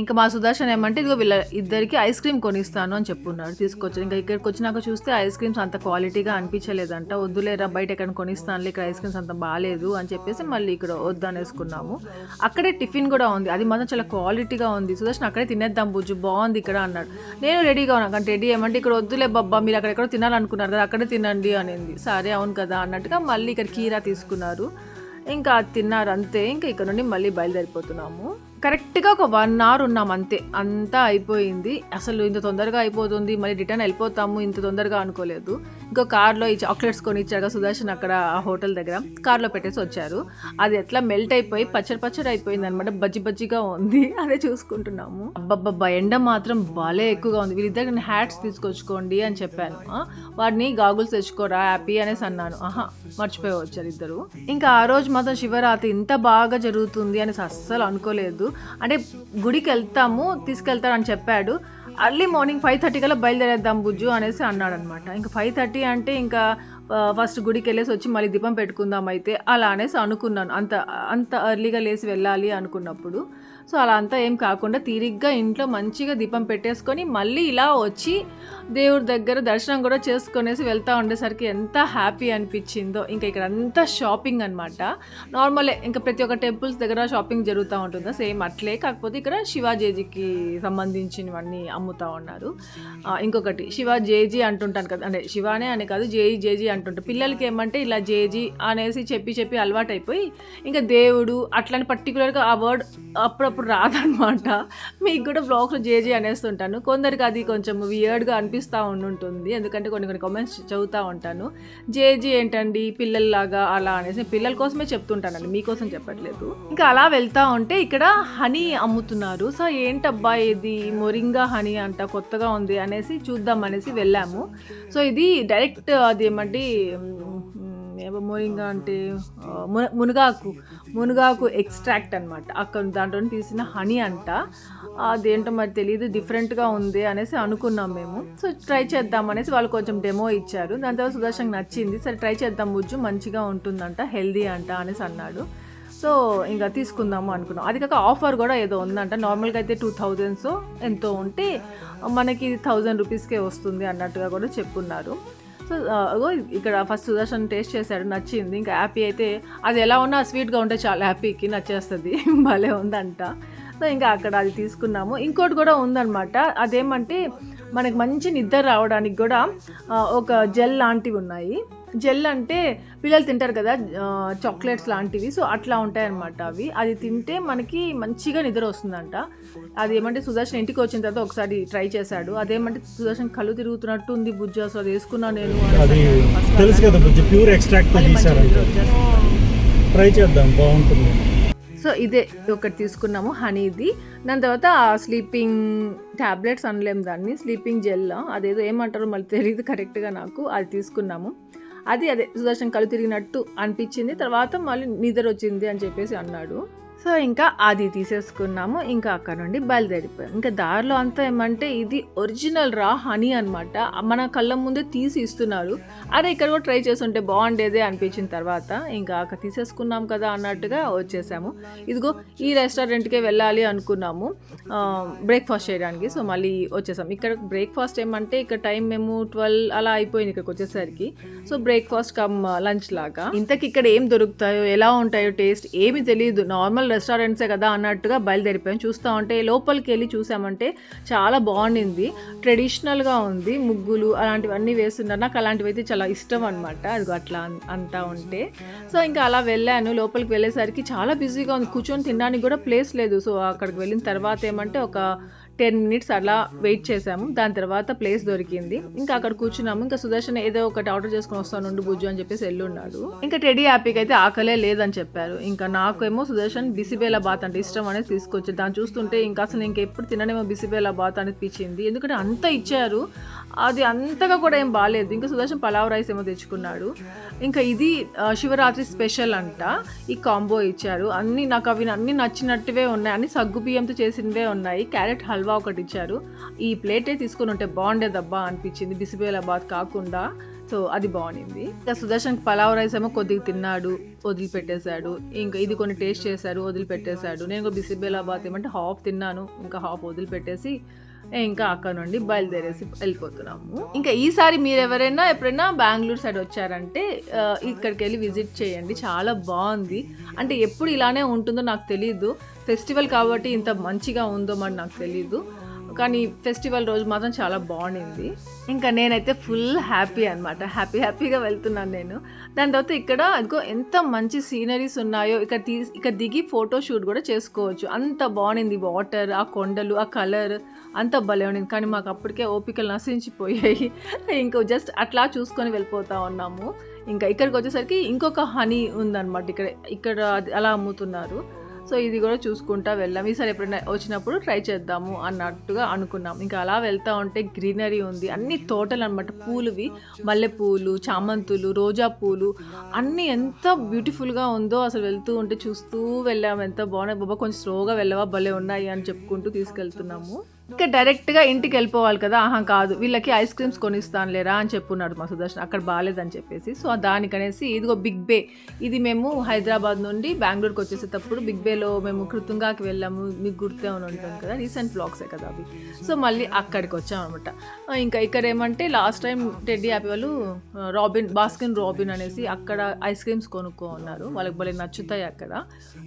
ఇంకా మా సుదర్శన్ ఏమంటే ఇదిగో వీళ్ళ ఇద్దరికి ఐస్ క్రీమ్ కొనిస్తాను అని చెప్పున్నాడు తీసుకొచ్చారు. ఇంకా ఇక్కడికి వచ్చినాక చూస్తే ఐస్ క్రీమ్స్ అంత క్వాలిటీగా అనిపించలేదంట. వద్దులేరా బయట ఎక్కడ కొనిస్తానులే ఇక్కడ ఐస్ క్రీమ్స్ అంత బాగాలేదు అని చెప్పేసి మళ్ళీ ఇక్కడ వద్దనేసుకున్నాము. అక్కడే టిఫిన్ కూడా ఉంది. అది మాత్రం చాలా క్వాలిటీగా ఉంది. సుదర్శన్ అక్కడే తినేద్దాం బుజ్జు బాగుంది ఇక్కడ అన్నాడు. నేను రెడీగా ఉన్నాను. కానీ రెడీ ఏమంటే ఇక్కడ వద్దులే బాబ్బా మీరు అక్కడెక్కడ తినాలనుకున్నారు కదా అక్కడే తినండి అనింది. సరే అవును కదా అన్నట్టుగా మళ్ళీ ఇక్కడ కీరా తీసుకున్నారు. ఇంకా తిన్నారు అంతే. ఇంకా ఇక్కడ నుండి మళ్ళీ బయలుదేరిపోతున్నాము. కరెక్ట్గా ఒక వన్ అవర్ ఉన్నాం అంతే. అంతా అయిపోయింది. అసలు ఇంత తొందరగా అయిపోతుంది. మళ్ళీ రిటర్న్ వెళ్ళిపోతాము. ఇంత తొందరగా అనుకోలేదు. ఇంకో కార్లో ఈ చాక్లెట్స్ కొని ఇచ్చాక సుదర్శన్ అక్కడ ఆ హోటల్ దగ్గర. కార్లో పెట్టేసి వచ్చారు. అది ఎట్లా మెల్ట్ అయిపోయి పచ్చడి పచ్చడి అయిపోయింది అనమాట బజ్జి బజ్జిగా ఉంది. అదే చూసుకుంటున్నాము. అబ్బబ్బబ్బా ఎండ మాత్రం భలే ఎక్కువగా ఉంది. వీళ్ళిద్దరు హ్యాట్స్ తీసుకొచ్చుకోండి అని చెప్పాను. వాడిని గాగుల్స్ తెచ్చుకోరా హ్యాపీ అనేసి అన్నాను. ఆహా మర్చిపోయి వచ్చారు ఇద్దరు. ఇంకా ఆ రోజు మాత్రం శివరాత్రి ఇంత బాగా జరుగుతుంది అనేసి అస్సలు అనుకోలేదు. అంటే గుడికి వెళ్తాము తీసుకెళ్తారు అని చెప్పాడు. అర్లీ మార్నింగ్ ఫైవ్ థర్టీ కల్లా బయలుదేరేద్దాం బుజ్జు అనేసి అన్నాడు అనమాట ఇంకా ఫైవ్ థర్టీ అంటే ఇంకా ఫస్ట్ గుడికి వెళ్ళేసి వచ్చి మళ్ళీ దీపం పెట్టుకుందాం అయితే అలా అనేసి అనుకున్నాను. అంత అంత ఎర్లీగా లేచి వెళ్ళాలి అనుకున్నప్పుడు. సో అలా అంతా ఏం కాకుండా తీరిగ్గా ఇంట్లో మంచిగా దీపం పెట్టేసుకొని మళ్ళీ ఇలా వచ్చి దేవుడి దగ్గర దర్శనం కూడా చేసుకునేసి వెళ్తా ఉండేసరికి ఎంత హ్యాపీ అనిపించిందో. ఇంకా ఇక్కడ అంతా షాపింగ్ అనమాట నార్మలే ఇంకా ప్రతి ఒక్క టెంపుల్స్ దగ్గర షాపింగ్ జరుగుతూ ఉంటుందా? సేమ్ అట్లే. కాకపోతే ఇక్కడ శివాజేజీకి సంబంధించినవన్నీ అమ్ముతా ఉన్నారు. ఇంకొకటి శివ జేజీ అంటుంటాను కదా. అంటే శివానే అని కాదు జేజీ జేజీ అంటుంటారు. పిల్లలకి ఏమంటే ఇలా జేజీ అనేసి చెప్పి చెప్పి అలవాటైపోయి ఇంకా దేవుడు అట్లాంటి పర్టికులర్గా ఆ వర్డ్ అప్పుడప్పుడు రాదనమాట మీకు కూడా బ్లాగ్స్లో జేజీ అనేస్తుంటాను. కొందరికి అది కొంచెం వియర్డ్గా అనిపిస్తూ ఉండుంటుంది. ఎందుకంటే కొన్ని కొన్ని కామెంట్స్ చదువుతూ ఉంటాను. జేజీ ఏంటండి? పిల్లల్లాగా అలా అనేసి పిల్లల కోసమే చెప్తుంటానండి. మీకోసం చెప్పట్లేదు. ఇంకా అలా వెళ్తా ఉంటే ఇక్కడ హనీ అమ్ముతున్నారు. సో ఏంటబ్బా ఇది? మొరింగా హనీ అంట కొత్తగా ఉంది అనేసి చూద్దాం అనేసి వెళ్ళాము. సో ఇది డైరెక్ట్ అది ఏమంటే మొరింగా అంటే మునగాకు మునగాకు ఎక్స్ట్రాక్ట్ అనమాట అక్కడ దాంట్లో తీసిన హనీ అంట. అదేంటో మరి తెలియదు డిఫరెంట్గా ఉంది అనేసి అనుకున్నాం మేము. సో ట్రై చేద్దాం అనేసి వాళ్ళు కొంచెం డెమో ఇచ్చారు. దాని తర్వాత సుదర్శన్ నచ్చింది. సరే ట్రై చేద్దాం బుజ్జు మంచిగా ఉంటుందంట హెల్దీ అంట అనేసి అన్నాడు. సో ఇంకా తీసుకుందాము అనుకున్నాం. అది కాక ఆఫర్ కూడా ఏదో ఉందంట. నార్మల్గా అయితే టూ థౌజండ్స్ ఎంతో ఉంటే మనకి థౌజండ్ రూపీస్కే వస్తుంది అన్నట్టుగా కూడా చెప్పున్నారు. సో అగో ఇక్కడ ఫస్ట్ సుదర్శన్ టేస్ట్ చేశాడు నచ్చింది. ఇంకా హ్యాపీ అయితే అది ఎలా ఉన్నా స్వీట్గా ఉంటే చాలా హ్యాపీకి నచ్చేస్తుంది. భలే ఉందంట. సో ఇంకా అక్కడ అది తీసుకున్నాము. ఇంకోటి కూడా ఉందన్నమాట. అదేమంటే మనకి మంచి నిద్ర రావడానికి కూడా ఒక జెల్ లాంటివి ఉన్నాయి. జెల్ అంటే పిల్లలు తింటారు కదా చాక్లెట్స్ లాంటివి. సో అట్లా ఉంటాయి అన్నమాట అవి. అది తింటే మనకి మంచిగా నిద్ర వస్తుందంట. అది ఏమంటే సుదర్శన్ ఇంటికి వచ్చిన తర్వాత ఒకసారి ట్రై చేశాడు. అదేమంటే సుదర్శన్ కళ్ళు తిరుగుతున్నట్టు ఉంది బుజ్జ సో అది వేసుకున్నాను నేను తెలుసు కదా బుజ్జి ప్యూర్ ఎక్స్ట్రాక్ట్. ట్రై చేద్దాం బాగుంటుంది. సో ఇదే ఒకటి తీసుకున్నాము హనీది. దాని తర్వాత స్లీపింగ్ ట్యాబ్లెట్స్ అనలేం దాన్ని స్లీపింగ్ జెల్ అదేదో ఏమంటారో మళ్ళీ తెలియదు కరెక్ట్గా నాకు అది తీసుకున్నాము. అది అదే సుదర్శన్ కళ్ళు తిరిగినట్టు అనిపించింది. తర్వాత మళ్ళీ నిద్ర వచ్చింది అని చెప్పేసి అన్నాడు. సో ఇంకా అది తీసేసుకున్నాము. ఇంకా అక్కడ నుండి బయలుదేరిపోయాం. ఇంకా దారిలో అంతా ఏమంటే ఇది ఒరిజినల్ రా హనీ అనమాట మన కళ్ళ ముందే తీసి ఇస్తున్నారు. అరే ఇక్కడ కూడా ట్రై చేస్తుంటే బాగుండేదే అనిపించిన తర్వాత ఇంకా అక్కడ తీసేసుకున్నాం కదా అన్నట్టుగా వచ్చేసాము. ఇదిగో ఈ రెస్టారెంట్కే వెళ్ళాలి అనుకున్నాము. బ్రేక్ఫాస్ట్ చేయడానికి. సో మళ్ళీ వచ్చేసాం. ఇక్కడ బ్రేక్ఫాస్ట్ ఏమంటే ఇక్కడ టైం మేము ట్వెల్వ్ అలా అయిపోయింది ఇక్కడికి వచ్చేసరికి. సో బ్రేక్ఫాస్ట్ కమ్ లంచ్ లాగా. ఇంతకి ఇక్కడ ఏం దొరుకుతాయో ఎలా ఉంటాయో టేస్ట్ ఏమి తెలియదు. నార్మల్ రెస్టారెంట్సే కదా అన్నట్టుగా బయలుదేరిపోయాం. చూస్తూ ఉంటే లోపలికి వెళ్ళి చూసామంటే చాలా బాగుండింది. ట్రెడిషనల్గా ఉంది. ముగ్గులు అలాంటివన్నీ వేస్తున్నారు. నాకు అలాంటివి అయితే చాలా ఇష్టం అనమాట అది అట్లా అంతా ఉంటే. సో ఇంకా అలా వెళ్ళాను. లోపలికి వెళ్ళేసరికి చాలా బిజీగా ఉంది. కూర్చొని తినడానికి కూడా ప్లేస్ లేదు. సో అక్కడికి వెళ్ళిన తర్వాత ఏమంటే ఒక టెన్ మినిట్స్ అలా వెయిట్ చేసాము దాని తర్వాత ప్లేస్ దొరికింది. ఇంకా అక్కడ కూర్చున్నాము. ఇంకా సుదర్శన్ ఏదో ఒకటి ఆర్డర్ చేసుకుని వస్తాను ఉండు బుజ్జు అని చెప్పేసి వెళ్ళున్నాడు. ఇంకా టెడీ హ్యాపీకి అయితే ఆకలే లేదని చెప్పారు. ఇంకా నాకేమో సుదర్శన్ బిసిబేలా బాత్ అంటే ఇష్టం అనేది తీసుకొచ్చి దాన్ని చూస్తుంటే ఇంకా అసలు ఇంకెప్పుడు తిననేమో బిసిబేలా బాత్ అనిపించింది. ఎందుకంటే అంత ఇచ్చారు. అది అంతగా కూడా ఏం బాగాలేదు ఇంకా సుదర్శన్ పలావ్ రైస్ ఏమో తెచ్చుకున్నాడు. ఇంకా ఇది శివరాత్రి స్పెషల్ అంట. ఈ కాంబో ఇచ్చారు. అన్ని నాకు అవి అన్నీ నచ్చినట్టువే ఉన్నాయి. అన్ని సగ్గు బియ్యంతో చేసినవే ఉన్నాయి. క్యారెట్ హల్వా ఒకటి ఇచ్చారు. ఈ ప్లేటే తీసుకుని ఉంటే బాగుండేదబ్బా అనిపించింది. బిసిబేలాబాద్ కాకుండా. సో అది బాగుండింది. ఇంకా సుదర్శన్ పలావ్ రైస్ ఏమో కొద్దిగా తిన్నాడు. వదిలిపెట్టేశాడు. ఇంకా ఇది కొన్ని టేస్ట్ చేశాడు వదిలిపెట్టేశాడు. నేను బిసిబేలాబాద్ ఏమంటే హాఫ్ తిన్నాను. ఇంకా హాఫ్ వదిలిపెట్టేసి ఇంకా అక్కడ నుండి బయలుదేరేసి వెళ్ళిపోతున్నాము. ఇంకా ఈసారి మీరు ఎవరైనా ఎప్పుడైనా బెంగళూరు సైడ్ వచ్చారంటే ఇక్కడికి వెళ్ళి విజిట్ చేయండి. చాలా బాగుంది. అంటే ఎప్పుడు ఇలానే ఉంటుందో నాకు తెలియదు ఫెస్టివల్ కాబట్టి ఇంత మంచిగా ఉందో మరి నాకు తెలియదు కానీ ఫెస్టివల్ రోజు మాత్రం చాలా బాగుండింది. ఇంకా నేనైతే ఫుల్ హ్యాపీ అనమాట హ్యాపీ హ్యాపీగా వెళ్తున్నాను నేను. దాని తర్వాత ఇక్కడ అదిగో ఎంత మంచి సీనరీస్ ఉన్నాయో ఇక్కడ తీ ఇక్కడ దిగి ఫోటో షూట్ కూడా చేసుకోవచ్చు. అంత బాగుండింది వాటర్ ఆ కొండలు ఆ కలర్. అంత భలే ఉండింది. కానీ మాకు అప్పటికే ఓపికలు నశించిపోయాయి. ఇంకా జస్ట్ అట్లా చూసుకొని వెళ్ళిపోతా ఉన్నాము. ఇంకా ఇక్కడికి వచ్చేసరికి ఇంకొక హనీ ఉందన్నమాట. ఇక్కడ ఇక్కడ అలా అమ్ముతున్నారు. సో ఇది కూడా చూసుకుంటా వెళ్ళాం ఈసారి ఎప్పుడైనా వచ్చినప్పుడు ట్రై చేద్దాము అన్నట్టుగా అనుకున్నాం. ఇంకా అలా వెళ్తా ఉంటే గ్రీనరీ ఉంది. అన్ని తోటలు అనమాట పూలువి మల్లెపూలు చామంతులు రోజా పూలు అన్నీ ఎంత బ్యూటిఫుల్గా ఉందో అసలు వెళ్తూ ఉంటే చూస్తూ వెళ్ళాము ఎంత బాగున్నాయి. బాబా కొంచెం స్లోగా వెళ్ళవా? భలే ఉన్నాయి అని చెప్పుకుంటూ తీసుకెళ్తున్నాము. ఇంకా డైరెక్ట్గా ఇంటికి వెళ్ళిపోవాలి కదా ఆహా కాదు వీళ్ళకి ఐస్ క్రీమ్స్ కొనిస్తాను లేరా అని చెప్పున్నాడు మా సుదర్శన్ అక్కడ బాగాలేదని చెప్పేసి. సో దానికనేసి ఇదిగో బిగ్ బే ఇది మేము హైదరాబాద్ నుండి బెంగళూరుకి వచ్చేసేటప్పుడు బిగ్ బేలో మేము కృతుంగాకి వెళ్ళాము మీకు గుర్తే అని కదా రీసెంట్ బ్లాగ్సే కదా అవి. సో మళ్ళీ అక్కడికి వచ్చాం అనమాట ఇంకా ఇక్కడ ఏమంటే లాస్ట్ టైం టెడ్డీ హ్యాపీ వాళ్ళు రాబిన్ బాస్కిన్ రాబిన్ అనేసి అక్కడ ఐస్ క్రీమ్స్ కొనుక్కో ఉన్నారు వాళ్ళకి భలే నచ్చుతాయి అక్కడ.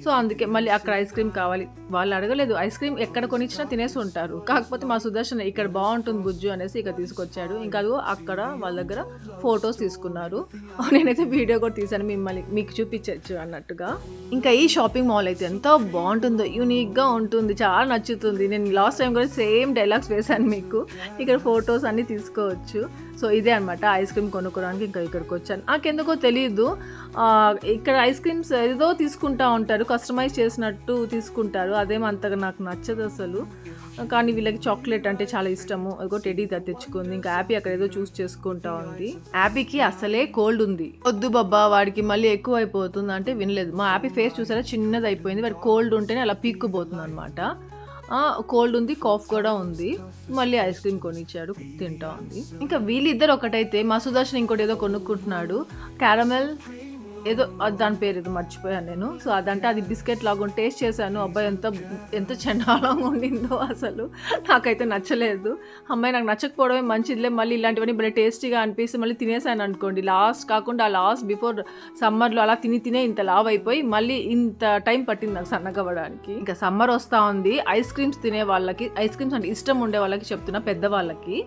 సో అందుకే మళ్ళీ అక్కడ ఐస్ క్రీమ్ కావాలి వాళ్ళు అడగలేదు ఐస్ క్రీమ్ ఎక్కడ కొనిచ్చినా తినేసి ఉంటారు. కాకపోతే మా సుదర్శన్ ఇక్కడ బాగుంటుంది బుజ్జు అనేసి ఇక్కడ తీసుకొచ్చాడు. ఇంకా అదిగో అక్కడ వాళ్ళ దగ్గర ఫొటోస్ తీసుకున్నారు. నేనైతే వీడియో కూడా తీసాను మిమ్మల్ని మీకు చూపించచ్చు అన్నట్టుగా. ఇంకా ఈ షాపింగ్ మాల్ అయితే ఎంత బాగుంటుందో యూనిక్గా ఉంటుంది చాలా నచ్చుతుంది. నేను లాస్ట్ టైం కూడా సేమ్ డైలాగ్స్ వేశాను మీకు. ఇక్కడ ఫొటోస్ అన్నీ తీసుకోవచ్చు. సో ఇదే అనమాట ఐస్ క్రీమ్ కొనుక్కోవడానికి ఇంకా ఇక్కడికి వచ్చాను. నాకెందుకో తెలియదు ఇక్కడ ఐస్ క్రీమ్స్ ఏదో తీసుకుంటా ఉంటారు కస్టమైజ్ చేసినట్టు తీసుకుంటారు. అదేమో అంతగా నాకు నచ్చదు అసలు. కానీ వీళ్ళకి చాక్లెట్ అంటే చాలా ఇష్టము. అదిగో టెడీ దా తెచ్చుకుంది. ఇంకా యాపీ అక్కడ ఏదో చూస్ చేసుకుంటా ఉంది. యాపీకి అసలే కోల్డ్ ఉంది. వద్దు బాబా వాడికి మళ్ళీ ఎక్కువ అయిపోతుంది అంటే వినలేదు. మా యాపీ ఫేస్ చూసారా? చిన్నది అయిపోయింది. వాడి కోల్డ్ ఉంటేనే అలా పీక్కుపోతుంది అనమాట కోల్డ్ ఉంది కాఫ్ కూడా ఉంది. మళ్ళీ ఐస్ క్రీమ్ కొనిచ్చాడు తింటా ఉంది. ఇంకా వీళ్ళిద్దరు ఒకటైతే మా సుదర్శన్ ఇంకోటి ఏదో కొనుక్కుంటున్నాడు. క్యారమెల్ ఏదో అది దాని పేరు ఏదో మర్చిపోయాను నేను. సో అదంటే అది బిస్కెట్ లాగా టేస్ట్ చేశాను. అబ్బాయి ఎంత ఎంత చండాలంగా ఉండిందో అసలు. నాకైతే నచ్చలేదు. అమ్మాయి నాకు నచ్చకపోవడమే మంచిదిలే. మళ్ళీ ఇలాంటివన్నీ భలే టేస్టీగా అనిపిస్తే మళ్ళీ తినేసాను అనుకోండి. లాస్ట్ కాకుండా ఆ లాస్ట్ బిఫోర్ సమ్మర్లో అలా తిని తినే ఇంత లావ్ అయిపోయి మళ్ళీ ఇంత టైం పట్టింది నాకు సన్నగవ్వడానికి ఇంకా సమ్మర్ వస్తూ ఉంది. ఐస్ క్రీమ్స్ తినే వాళ్ళకి ఐస్ క్రీమ్స్ అంటే ఇష్టం ఉండే వాళ్ళకి చెప్తున్నా పెద్దవాళ్ళకి.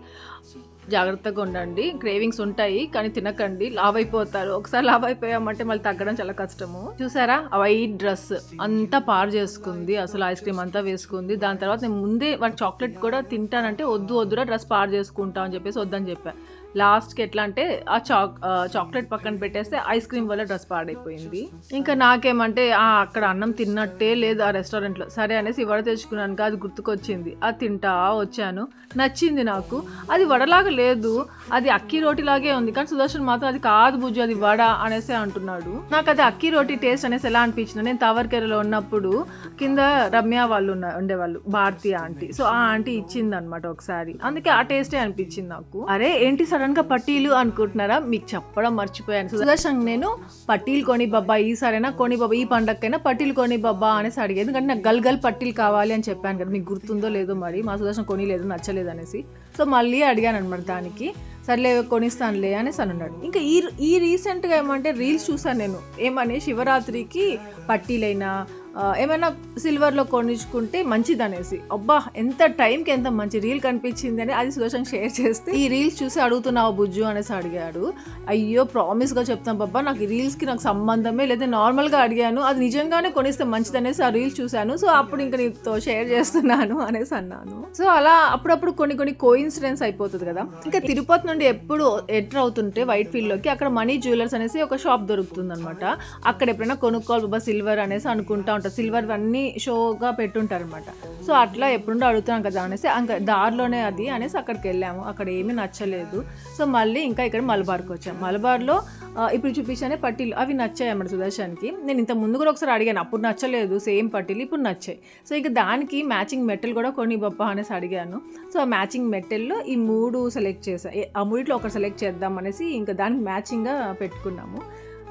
జాగ్రత్తగా ఉండండి. క్రేవింగ్స్ ఉంటాయి కానీ తినకండి. లావ్ అయిపోతారు ఒకసారి లావ్ అయిపోయామంటే మళ్ళీ తగ్గడం చాలా కష్టము. చూసారా? వైట్ డ్రెస్ అంతా పారు చేసుకుంది. అసలు ఐస్ క్రీమ్ అంతా వేసుకుంది. దాని తర్వాత నేను ముందే వాడు చాక్లెట్ కూడా తింటానంటే వద్దు వద్దురా డ్రెస్ పారు చేసుకుంటా అని చెప్పేసి వద్దని చెప్పాను లాస్ట్కి ఎట్లా అంటే ఆ చాక్ చాక్లెట్ పక్కన పెట్టేస్తే ఐస్ క్రీమ్ వల్ల డ్రెస్ పాడైపోయింది. ఇంకా నాకేమంటే ఆ అక్కడ అన్నం తిన్నట్టే లేదు ఆ రెస్టారెంట్లో. సరే అనేసి వడ తెచ్చుకున్నాను అది గుర్తుకొచ్చింది. అది తింటా వచ్చాను. నచ్చింది నాకు. అది వడలాగా లేదు. అది అక్కి రోటి లాగే ఉంది. కానీ సుదర్శన్ మాత్రం అది కాదు బుజ్జు అది వడ అనేసి అంటున్నాడు. నాకు అది అక్కి రోటి టేస్ట్ అనేసి ఎలా అనిపించింది నేను తవర్కెరలో ఉన్నప్పుడు కింద రమ్య వాళ్ళు ఉన్న ఉండేవాళ్ళు భారతి ఆంటీ. సో ఆ ఆంటీ ఇచ్చింది అనమాట ఒకసారి. అందుకే ఆ టేస్టే అనిపించింది నాకు. అరే ఏంటి సార్ గా పట్టీలు అనుకుంటున్నారా? మీకు చెప్పడం మర్చిపోయాను. సుదర్శన్ నేను పట్టీలు కొని బాబా సారైనా కొని బాబా ఈ పండగకైనా పట్టీలు కొని బాబా అనేసి అడిగేది ఎందుకంటే నాకు గల్ గల్ పట్టీలు కావాలి అని చెప్పాను కదా మీకు గుర్తుందో లేదో మరి మా సుదర్శన్ కొనిలేదు నచ్చలేదు అనేసి. సో మళ్ళీ అడిగాను అనమాట దానికి. సర్లే కొనిస్తానులే అనేసి అని అన్నాడు. ఇంకా ఈ ఈ రీసెంట్గా ఏమంటే రీల్స్ చూసాను నేను. ఏమని శివరాత్రికి పట్టీలైనా ఏమైనా సిల్వర్లో కొనిచ్చుకుంటే మంచిది అనేసి అబ్బా ఎంత టైంకి ఎంత మంచి రీల్ కనిపించింది అని అది సుదర్శన్ షేర్ చేస్తే ఈ రీల్స్ చూసి అడుగుతున్నావు బుజ్జు అనేసి అడిగాడు. అయ్యో ప్రామిస్గా చెప్తాను బాబా నాకు ఈ రీల్స్కి నాకు సంబంధమే లేదా నార్మల్గా అడిగాను అది నిజంగానే కొనిస్తే మంచిది అనేసి ఆ రీల్స్ చూశాను సో అప్పుడు ఇంకా నీతో షేర్ చేస్తున్నాను అనేసి అన్నాను. సో అలా అప్పుడప్పుడు కొన్ని కొన్ని కోయిన్సిడెన్స్ అయిపోతుంది కదా. ఇంకా తిరుపతి నుండి ఎప్పుడు ఎంటర్ అవుతుంటే వైట్ ఫీల్డ్లోకి అక్కడ మనీ జ్యువెలర్స్ అనేసి ఒక షాప్ దొరుకుతుంది అనమాట అక్కడ ఎప్పుడైనా కొనుక్కోవాలి బాబా సిల్వర్ అనేసి అనుకుంటా అనమాట సిల్వర్ అన్నీ షోగా పెట్టుంటారు అనమాట సో అట్లా ఎప్పుడుండో అడుగుతాం కదా అనేసి ఇంకా దారిలోనే అది అనేసి అక్కడికి వెళ్ళాము. అక్కడ ఏమీ నచ్చలేదు. సో మళ్ళీ ఇంకా ఇక్కడ మలబార్కి వచ్చాం. మలబార్లో ఇప్పుడు చూపించానే పట్టీలు అవి నచ్చాయి అన్నమాట సుదర్శన్కి. నేను ఇంత ముందు కూడా ఒకసారి అడిగాను. అప్పుడు నచ్చలేదు. సేమ్ పట్టీలు ఇప్పుడు నచ్చాయి. సో ఇక దానికి మ్యాచింగ్ మెటల్ కూడా కొన్ని బొప్ప అనేసి అడిగాను. సో ఆ మ్యాచింగ్ మెటల్లో ఈ మూడు సెలెక్ట్ చేసా ఆ మూడిట్లో ఒకటి సెలెక్ట్ చేద్దాం అనేసి ఇంకా దానికి మ్యాచింగ్గా పెట్టుకున్నాము.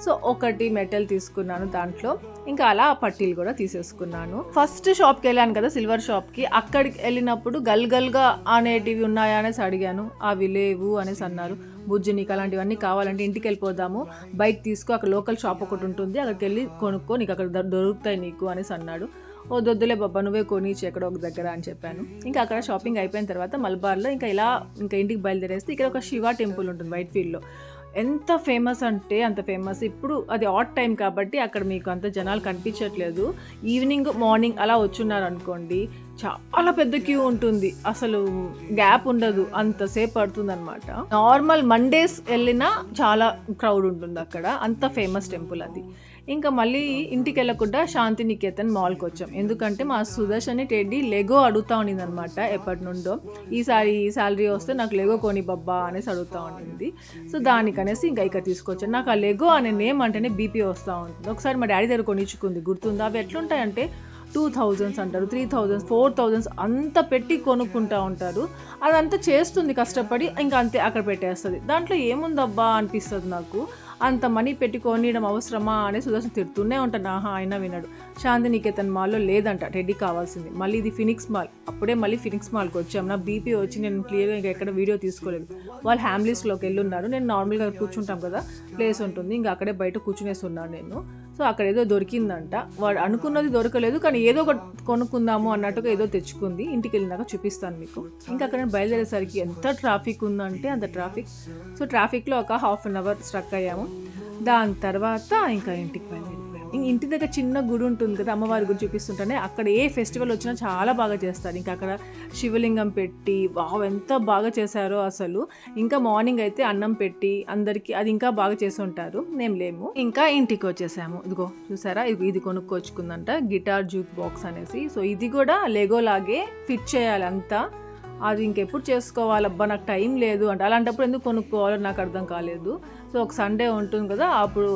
సో ఒకటి మెటల్ తీసుకున్నాను దాంట్లో. ఇంకా అలా ఆ పట్టీలు కూడా తీసేసుకున్నాను. ఫస్ట్ షాప్కి వెళ్ళాను కదా సిల్వర్ షాప్కి అక్కడికి వెళ్ళినప్పుడు గల్ గల్గా అనేటివి ఉన్నాయా అనేసి అడిగాను. అవి లేవు అనేసి అన్నారు. బుజ్జు నీకు అలాంటివన్నీ కావాలంటే ఇంటికి వెళ్ళిపోదాము. బైక్ తీసుకో అక్కడ లోకల్ షాప్ ఒకటి ఉంటుంది. అక్కడికి వెళ్ళి కొనుక్కో నీకు అక్కడ దొరుకుతాయి నీకు అనేసి అన్నాడు. ఓ దొద్దులే బాబా నువ్వే కొనిచ్చి ఎక్కడ ఒక దగ్గర అని చెప్పాను. ఇంకా అక్కడ షాపింగ్ అయిపోయిన తర్వాత మలబార్లో ఇంకా ఇలా ఇంకా ఇంటికి బయలుదేరేస్తే ఇక్కడ ఒక శివ టెంపుల్ ఉంటుంది వైట్ ఫీల్డ్లో. ఎంత ఫేమస్ అంటే అంత ఫేమస్. ఇప్పుడు అది ఆట్ టైం కాబట్టి అక్కడ మీకు అంత జనాలు కనిపించట్లేదు. ఈవినింగ్ మార్నింగ్ అలా వచ్చున్నారు అనుకోండి చాలా పెద్ద క్యూ ఉంటుంది. అసలు గ్యాప్ ఉండదు. అంతసేపు పడుతుంది అనమాట నార్మల్ మండేస్ వెళ్ళినా చాలా క్రౌడ్ ఉంటుంది అక్కడ. అంత ఫేమస్ టెంపుల్ అది. ఇంకా మళ్ళీ ఇంటికి వెళ్ళకుండా శాంతినికేతన్ మాల్కి వచ్చాం. ఎందుకంటే మా సుదర్శన్ టెడ్డి లెగో అడుగుతా ఉండింది అనమాట ఎప్పటి నుండో ఈసారి ఈ శాలరీ వస్తే నాకు లెగో కొని బబ్బా అనేసి అడుగుతా ఉండింది. సో దానికనేసి ఇంకా ఇక్కడ తీసుకొచ్చాను. నాకు ఆ లెగో అనే నేమ్ అంటేనే బీపీ వస్తూ ఉంటుంది. ఒకసారి మా డాడీ దగ్గర కొనిచ్చుకుంది. గుర్తుందా? అవి ఎట్లుంటాయంటే టూ థౌజండ్స్ అంటారు త్రీ థౌజండ్స్ ఫోర్ థౌజండ్స్ అంత పెట్టి కొనుక్కుంటూ ఉంటారు. అదంతా చేస్తుంది కష్టపడి ఇంకా అంతే అక్కడ పెట్టేస్తుంది. దాంట్లో ఏముందబ్బా అనిపిస్తుంది నాకు? అంత మనీ పెట్టి కొనియడం అవసరమా అని సుదర్శన్ తిడుతూనే ఉంటాను ఆహా అయినా వినడు. శాంతినికేతన్ మాల్లో లేదంట రెడీ కావాల్సింది. మళ్ళీ ఇది ఫినిక్స్ మాల్. అప్పుడే మళ్ళీ ఫినిక్స్ మాల్కి వచ్చాం. నా బీపీ వచ్చి నేను క్లియర్గా ఇంకా ఎక్కడ వీడియో తీసుకోలేదు. వాళ్ళు హ్యామ్లీస్లోకి వెళ్ళి ఉన్నారు నేను నార్మల్గా కూర్చుంటాం కదా ప్లేస్ ఉంటుంది. ఇంకా అక్కడే బయట కూర్చునేస్తున్నాను నేను. సో అక్కడ ఏదో దొరికిందంట. వాడు అనుకున్నది దొరకలేదు కానీ ఏదో ఒకటి కొనుక్కుందాము అన్నట్టుగా ఏదో తెచ్చుకుంది. ఇంటికి వెళ్ళినాక చూపిస్తాను మీకు. ఇంకా అక్కడ బయలుదేరేసరికి ఎంత ట్రాఫిక్ ఉందంటే అంత ట్రాఫిక్. సో ట్రాఫిక్లో ఒక హాఫ్ అన్ అవర్ స్ట్రక్ అయ్యాము. దాని తర్వాత ఇంకా ఇంటికి బయలుదేరిపోయాం ఇంటి దగ్గర చిన్న గుడి ఉంటుంది కదా అమ్మవారి గుడి చూపిస్తుంటేనే అక్కడ ఏ ఫెస్టివల్ వచ్చినా చాలా బాగా చేస్తారు. ఇంకా అక్కడ శివలింగం పెట్టి వావ్ ఎంత బాగా చేశారో అసలు. ఇంకా మార్నింగ్ అయితే అన్నం పెట్టి అందరికి అది ఇంకా బాగా చేసి ఉంటారు. మేము లేము. ఇంకా ఇంటికి వచ్చేసాము. ఇదిగో చూసారా? ఇది ఇది కొనుక్కొచ్చుకుందంట గిటార్ జూక్ బాక్స్ అనేసి. సో ఇది కూడా లెగో లాగే ఫిట్ చేయాలి అంతా. అది ఇంకెప్పుడు చేసుకోవాలబ్బా నాకు టైం లేదు అంటే. అలాంటప్పుడు ఎందుకు కొనుక్కోవాలో నాకు అర్థం కాలేదు. సో ఒక సండే ఉంటుంది కదా అప్పుడు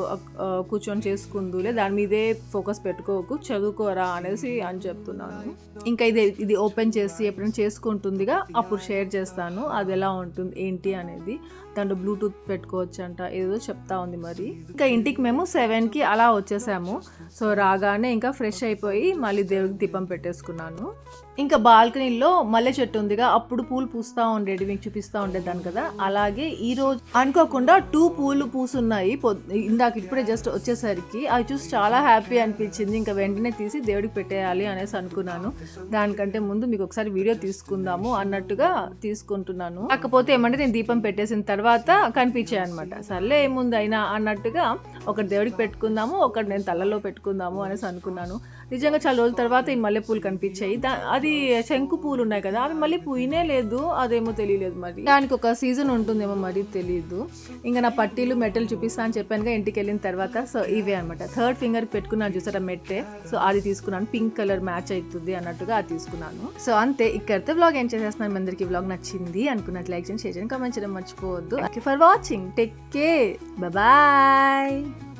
కూర్చొని చేసుకుందులే దాని మీదే ఫోకస్ పెట్టుకోకు చదువుకోరా అనేసి అని చెప్తున్నాను. ఇంకా ఇది ఇది ఓపెన్ చేసి ఎప్పుడైనా చేసుకుంటుందిగా అప్పుడు షేర్ చేస్తాను అది ఎలా ఉంటుంది ఏంటి అనేది. దాంట్లో బ్లూటూత్ పెట్టుకోవచ్చు అంట ఏదో చెప్తా ఉంది మరి. ఇంకా ఇంటికి మేము సెవెన్కి అలా వచ్చేసాము. సో రాగానే ఇంకా ఫ్రెష్ అయిపోయి మళ్ళీ దేవుడికి దీపం పెట్టేసుకున్నాను. ఇంకా బాల్కనీలో మల్లె చెట్టు ఉందిగా అప్పుడు పూలు పూస్తూ ఉండేది మీకు చూపిస్తూ ఉండేదాన్ని కదా. అలాగే ఈ రోజు అనుకోకుండా టూ పూలు పూసున్నాయి పొద్- ఇందాక ఇప్పుడే జస్ట్ వచ్చేసరికి. అవి చూసి చాలా హ్యాపీ అనిపించింది. ఇంకా వెంటనే తీసి దేవుడికి పెట్టేయాలి అనేసి అనుకున్నాను. దానికంటే ముందు మీకు ఒకసారి వీడియో తీసుకుందాము అన్నట్టుగా తీసుకుంటున్నాను. కాకపోతే ఏమంటే నేను దీపం పెట్టేసిన తర్వాత కనిపించాయి అనమాట సర్లే ఏముంది అయినా అన్నట్టుగా ఒకటి దేవుడికి పెట్టుకుందాము ఒకటి నేను తలలో పెట్టుకుందాము అనేసి అనుకున్నాను. నిజంగా చాలా రోజుల తర్వాత ఈ మల్లెపూలు కనిపించాయి. దా అది శంకు పూలు ఉన్నాయి కదా అవి మళ్ళీ పూయినే లేదు అదేమో తెలియలేదు మరి. దానికి ఒక సీజన్ ఉంటుందేమో మరి తెలియదు ఇంకా నా పట్టీలు మెట్టలు చూపిస్తా అని చెప్పాను ఇంటికి వెళ్ళిన తర్వాత సో ఇవే అనమాట థర్డ్ ఫింగర్ పెట్టుకున్నాను చూసారా మెట్టే? సో అది తీసుకున్నాను. పింక్ కలర్ మ్యాచ్ అవుతుంది అన్నట్టుగా అది తీసుకున్నాను. సో అంతే ఇక్కడితో వ్లాగ్ ఏం చేసేస్తున్నాను. మీ అందరికి వ్లాగ్ నచ్చింది అనుకున్నట్టు లైక్ చేయండి షేర్ చేయండి కామెంట్ చేయడం మర్చిపోవద్దు. For watching take care bye